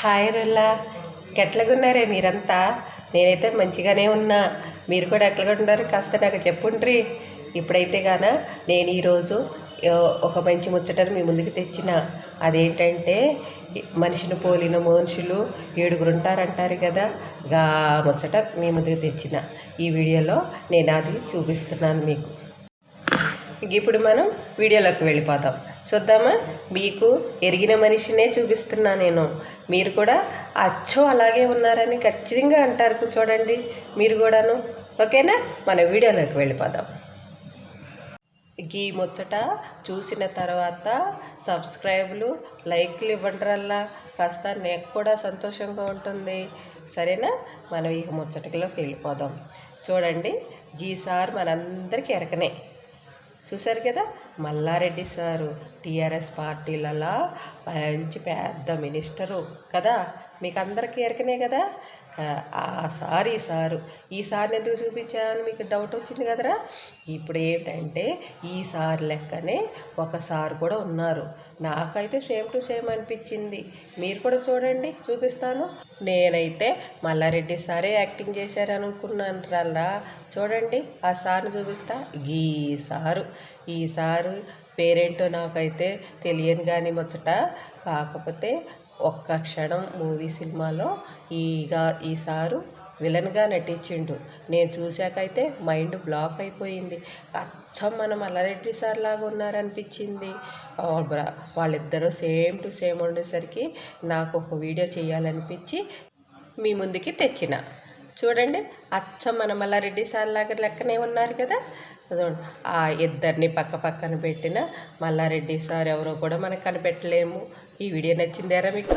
Hi రుల్లా. ఎట్లాగున్నారే మీరంతా? నేనైతే మంచిగానే ఉన్నా. మీరు కూడా ఎట్లాగా ఉన్నారు కాస్త నాకు చెప్పుండ్రి. ఇప్పుడైతే గాన నేను ఈరోజు ఒక మంచి ముచ్చటను మీ ముందుకు తెచ్చిన. అదేంటంటే మనిషిని పోలిన మనుషులు ఏడుగురు ఉంటారంటారు కదా గా ముచ్చట మీ ముందుకు తెచ్చిన. ఈ వీడియోలో నేను అది చూపిస్తున్నాను మీకు. ఇప్పుడు మనం వీడియోలోకి వెళ్ళిపోతాం. చూద్దామా? మీకు ఎరిగిన మనిషినే చూపిస్తున్నా నేను. మీరు కూడా అచ్చో అలాగే ఉన్నారని ఖచ్చితంగా అంటారు చూడండి మీరు కూడాను. ఓకేనా? మన వీడియోలోకి వెళ్ళిపోదాం. ఈ ముచ్చట చూసిన తర్వాత సబ్స్క్రైబ్లు లైక్లు ఇవ్వండిరల్లా. కాస్త నాకు కూడా సంతోషంగా ఉంటుంది. సరేనా? మనం ఇక ముచ్చటలోకి వెళ్ళిపోదాం. చూడండి ఈసారి మనందరికీ ఎరకనే. చూశారు కదా? మల్లారెడ్డి సారు టీఆర్ఎస్ పార్టీలలో మంచి పెద్ద మినిస్టరు కదా? మీకు అందరికీ ఎరకనే కదా? ఆ సార్ ఈ సారు ఈ సార్ని ఎందుకు చూపించాను మీకు డౌట్ వచ్చింది కదరా? ఇప్పుడు ఏంటంటే ఈ సార్ లెక్కనే ఒక సార్ కూడా ఉన్నారు. నాకైతే సేమ్ టు సేమ్ అనిపించింది. మీరు కూడా చూడండి చూపిస్తాను. నేనైతే మల్లారెడ్డి సారే యాక్టింగ్ చేశారు అనుకున్నాను రల్లా. చూడండి ఆ సార్ని చూపిస్తా. ఈ సారు ఈ సారు పేరేంటో నాకైతే తెలియని కానీ ముచ్చట. కాకపోతే ఒక్క క్షణం మూవీ సినిమాలో ఈగా ఈ సారు విలన్గా నటించిండు. నేను చూశాకైతే మైండ్ బ్లాక్ అయిపోయింది. అచ్చం మన మల్లారెడ్డి సార్ లాగా ఉన్నారనిపించింది. వాళ్ళిద్దరూ సేమ్ టు సేమ్ ఉండేసరికి నాకు ఒక వీడియో చేయాలనిపించి మీ ముందుకి తెచ్చిన. చూడండి అచ్చం మన మల్లారెడ్డి సార్ లాగా లెక్కనే ఉన్నారు కదా. చూడండి ఆ ఇద్దరిని పక్క పక్కన పెట్టిన మల్లారెడ్డి సార్ ఎవరో కూడా మనకు కనిపెట్టలేము. ఈ వీడియో నచ్చిందేరా మీకు?